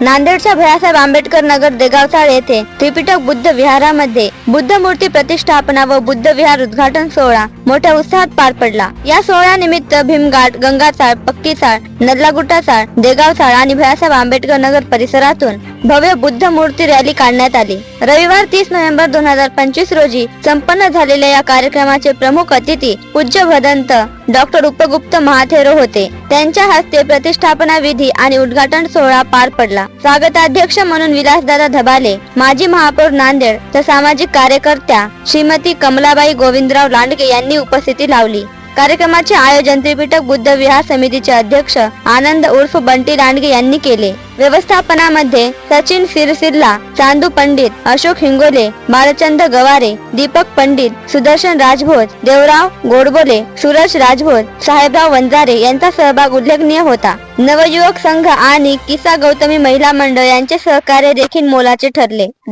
नांदेडच्या भैयासाहेब आंबेडकर नगर देगावसाळ येथे त्रिपिटक बुद्ध विहारामध्ये बुद्ध मूर्ती प्रतिष्ठापना व बुद्ध विहार उद्घाटन सोहळा मोठ्या उत्साहात पार पडला. या सोहळ्यानिमित्त भीमघाट गंगाचाळ पक्कीचाळ नदलागुट्टाचाळ देगावचाळ आणि भैयासाहेब आंबेडकर नगर परिसरातून भव्य बुद्ध मूर्ती रॅली काढण्यात आली. रविवार तीस नोव्हेंबर दोन हजार पंचवीस रोजी संपन्न झालेल्या या कार्यक्रमाचे प्रमुख अतिथी पूज्य भदंत डॉक्टर उपगुप्त महाथेरो होते. त्यांच्या हस्ते प्रतिष्ठापना विधी आणि उद्घाटन सोहळा पार पडला. स्वागताध्यक्ष म्हणून विलासदादा धबाले माजी महापौर नांदेड तर सामाजिक कार्यकर्त्या श्रीमती कमलाबाई गोविंदराव लांडगे यांनी उपस्थिती लावली. कार्यक्रमाचे आयोजन त्रिपिटक बुद्ध विहार समितीचे अध्यक्ष आनंद उर्फ बंटी रांडगे यांनी केले. व्यवस्थापनामध्ये सचिन सिरसिरला चांदू पंडित अशोक हिंगोले बालचंद गवारे दीपक पंडित सुदर्शन राजभोज देवराव गोडबोले सूरज राजभोज साहेबराव वंजारे यांचा सहभाग उल्लेखनीय होता. नवयुवक संघ आणि किसा गौतमी महिला मंडळ यांचे सहकार्य देखील मोलाचे ठरले.